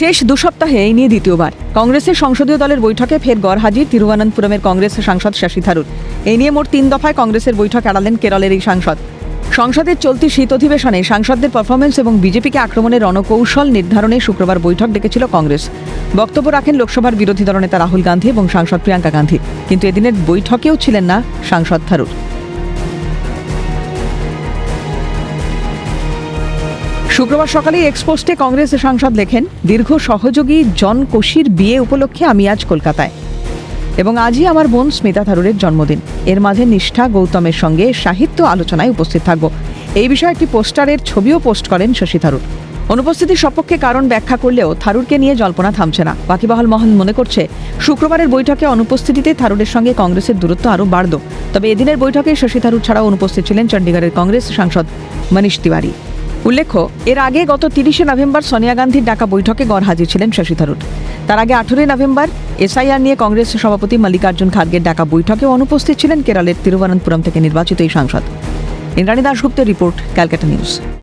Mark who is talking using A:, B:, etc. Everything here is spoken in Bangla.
A: শেষ দু সপ্তাহে এই নিয়ে দ্বিতীয়বার। কংগ্রেসের সংসদীয় দলের বৈঠকে ফের গড় হাজির তিরুবনন্তপুরমের কংগ্রেস সাংসদ শশী থারুর। এই নিয়ে মোট তিন দফায় কংগ্রেসের বৈঠক এড়ালেন কেরলের এই সাংসদ। সংসদের চলতি শীত অধিবেশনে সাংসদদের পারফরমেন্স এবং বিজেপিকে আক্রমণের রণকৌশল নির্ধারণে শুক্রবার বৈঠক ডেকেছিল কংগ্রেস। বক্তব্য রাখেন লোকসভার বিরোধী দলনেতা রাহুল গান্ধী এবং সাংসদ প্রিয়াঙ্কা গান্ধী। কিন্তু এদিনের বৈঠকেও ছিলেন না সাংসদ থারুর। শুক্রবার সকালে এক্সপোস্টে কংগ্রেস সাংসদ লেখেন, দীর্ঘ সহযোগী জন কোশির বিয়ে উপলক্ষে আমি আজ কলকাতায় এবং আজই আমার বোন স্মিতা থারুরের জন্মদিন। এর মাঝে নিষ্ঠা, গৌতমের সঙ্গে সাহিত্য আলোচনায় উপস্থিত থাকব। এই বিষয়ে একটি পোস্টারের ছবিও পোস্ট করেন শশী থারুর। অনুপস্থিতির সপক্ষে কারণ ব্যাখ্যা করলেও থারুরকে নিয়ে জল্পনা থামছে না। বাকিবাহল মহল মনে করছে, শুক্রবারের বৈঠকে অনুপস্থিতিতে থারুরের সঙ্গে কংগ্রেসের দূরত্ব আরও বাড়ত। তবে এদিনের বৈঠকে শশী থারুর ছাড়াও অনুপস্থিত ছিলেন চণ্ডীগড়ের কংগ্রেস সাংসদ মনীষ তিওয়ারি। উল্লেখ্য, এর আগে গত তিরিশে নভেম্বর সোনিয়া গান্ধীর ডাকা বৈঠকে গড় হাজির ছিলেন শশী থারুর। তার আগে আঠেরোই নভেম্বর এসআইআর নিয়ে কংগ্রেস সভাপতি মল্লিকার্জুন খার্গের ডাকা বৈঠকে অনুপস্থিত ছিলেন কেরালের তিরুবনন্তপুরম থেকে নির্বাচিত এই সাংসদ। ইন্দ্রাণী দাশগুপ্তের রিপোর্ট, ক্যালকাটা নিউজ।